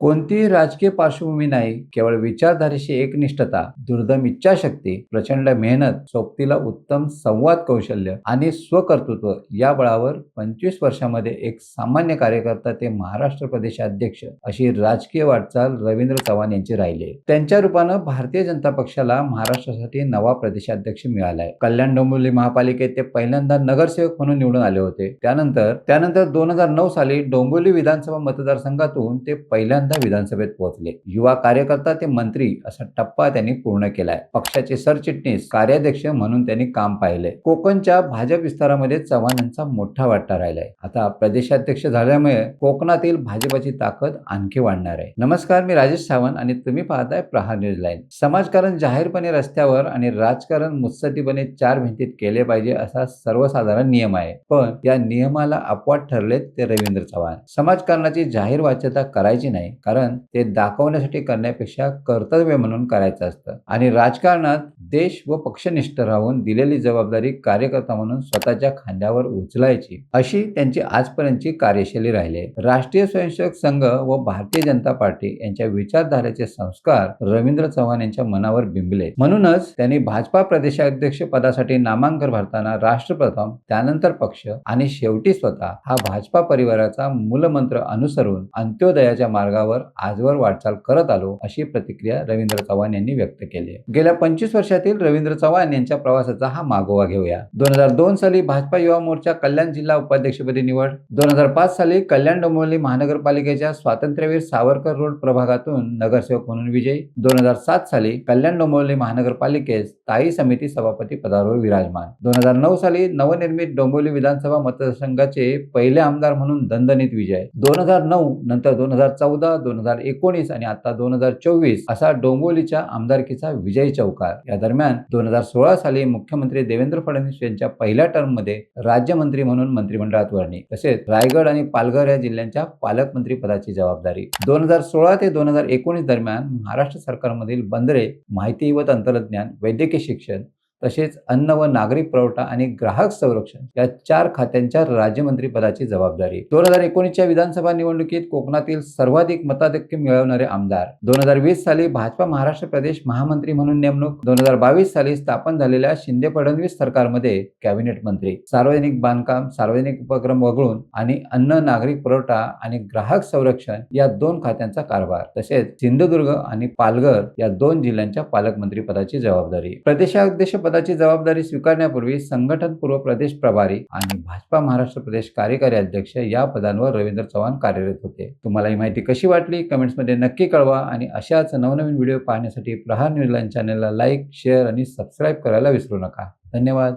कोणतीही राजकीय पार्श्वभूमी नाही केवळ विचारधारेशी एकनिष्ठता दुर्दम इच्छाशक्ती प्रचंड मेहनत सोबतीला उत्तम संवाद कौशल्य आणि स्वकर्तृत्व या बळावर पंचवीस वर्षामध्ये एक सामान्य कार्यकर्ता ते महाराष्ट्र प्रदेशाध्यक्ष अशी राजकीय वाटचाल रवींद्र चव्हाण यांची राहिली. त्यांच्या रूपानं भारतीय जनता पक्षाला महाराष्ट्रासाठी नवा प्रदेशाध्यक्ष मिळालाय. कल्याण डोंबिवली महापालिकेत ते पहिल्यांदा नगरसेवक म्हणून निवडून आले होते. त्यानंतर त्यानंतर दोन हजार नऊ साली डोंबिवली विधानसभा मतदारसंघातून ते पहिल्यांदा विधानसभेत पोहोचले. युवा कार्यकर्ता ते मंत्री असा टप्पा त्यांनी पूर्ण केलाय. पक्षाचे सरचिटणीस कार्याध्यक्ष म्हणून त्यांनी काम पाहिले कोकणच्या भाजप विस्तारामध्ये चव्हाण यांचा मोठा वाटा राहिलाय. आता प्रदेशाध्यक्ष झाल्यामुळे कोकणातील भाजपाची ताकद आणखी वाढणार आहे. नमस्कार मी राजेश सावंत आणि तुम्ही पाहताय प्रहार न्यूज लाईन. समाजकारण जाहीरपणे रस्त्यावर आणि राजकारण मुत्सद्दीपणे चार भिंतीत केले पाहिजे असा सर्वसाधारण नियम आहे. पण या नियमाला अपवाद ठरलेत ते रवींद्र चव्हाण. समाजकारणाची जाहीर वाच्यता करायची नाही कारण ते दाखवण्यासाठी करण्यापेक्षा कर्तव्य म्हणून करायचं असतं. आणि राजकारणात देश व पक्षनिष्ठ राहून दिलेली जबाबदारी कार्यकर्ता म्हणून स्वतःच्या खांद्यावर उचलायची अशी त्यांची आजपर्यंतची कार्यशैली राहिली. राष्ट्रीय स्वयंसेवक संघ व भारतीय जनता पार्टी यांच्या विचारधारेचे संस्कार रवींद्र चव्हाण यांच्या मनावर बिंबले. म्हणूनच त्यांनी भाजपा प्रदेशाध्यक्ष पदासाठी नामांकन भरताना राष्ट्रप्रथम त्यानंतर पक्ष आणि शेवटी स्वतः हा भाजपा परिवाराचा मूलमंत्र अनुसरून अंत्योदयाच्या मार्गावर आजवर वाटचाल करत आलो अशी प्रतिक्रिया रवींद्र चव्हाण यांनी व्यक्त केली गेल्या पंचवीस वर्षातील रवींद्र चव्हाण यांच्या प्रवासाचा हा मागोवा घेऊया. दोन हजार दोन साली भाजपा युवा मोर्चा कल्याण जिल्हा उपाध्यक्षपदी निवड दोन हजार पाच साली कल्याण डोंबिवली महानगरपालिकेच्या स्वातंत्र्यवीर सावरकर रोड प्रभागातून नगरसेवक म्हणून विजय दोन हजार सात साली कल्याण डोंबिवली महानगरपालिकेत स्थायी समिती सभापती पदावर विराजमान दोन हजार नऊ साली नवनिर्मित डोंबिवली विधानसभा मतदारसंघाचे पहिले आमदार म्हणून दणदणीत विजय दोन हजार नऊ नंतर दोन हजार चौदा दोन हजार एकोणीस आणि आता दोन हजार चोवीस असा डोंबिवलीच्या आमदारकीचा विजय चौकार. या दरम्यान दोन हजार सोळा साली मुख्यमंत्री देवेंद्र फडणवीस यांच्या पहिल्या टर्ममध्ये राज्यमंत्री म्हणून मंत्रिमंडळात वर्णी तसेच रायगड आणि पालघर या जिल्ह्यांच्या पालकमंत्री पदाची जबाबदारी. दोन हजार सोळा ते दोन हजार एकोणीस दरम्यान महाराष्ट्र सरकारमधील बंदरे माहिती व तंत्रज्ञान वैद्यकीय शिक्षण तसेच अन्न व नागरी पुरवठा आणि ग्राहक संरक्षण या चार खात्यांच्या राज्यमंत्रीपदाची जबाबदारी. दोन हजार एकोणीसच्या विधानसभा निवडणुकीत कोकणातील सर्वाधिक मताधिक्य मिळवणारे आमदार. दोन हजार वीस साली भाजपा महाराष्ट्र प्रदेश महामंत्री म्हणून नेमणूक. दोन हजार बावीस साली स्थापन झालेल्या शिंदे फडणवीस सरकारमध्ये कॅबिनेट मंत्री. सार्वजनिक बांधकाम सार्वजनिक उपक्रम वगळून आणि अन्न नागरिक पुरवठा आणि ग्राहक संरक्षण या दोन खात्यांचा कारभार. तसेच सिंधुदुर्ग आणि पालघर या दोन जिल्ह्यांच्या पालकमंत्री पदाची जबाबदारी. प्रदेशाध्यक्ष पदाची जबाबदारी स्वीकारण्यापूर्वी संघटनपूर्व प्रदेश प्रभारी आणि भाजपा महाराष्ट्र प्रदेश कार्यकारी अध्यक्ष या पदांवर रवींद्र चव्हाण कार्यरत होते. तुम्हाला ही माहिती कशी वाटली? कमेंट्समध्ये नक्की कळवा आणि अशाच नवनवीन व्हिडिओ पाहण्यासाठी प्रहार न्यूजलाईन चॅनलला लाईक शेअर आणि सबस्क्राईब करायला विसरू नका. धन्यवाद.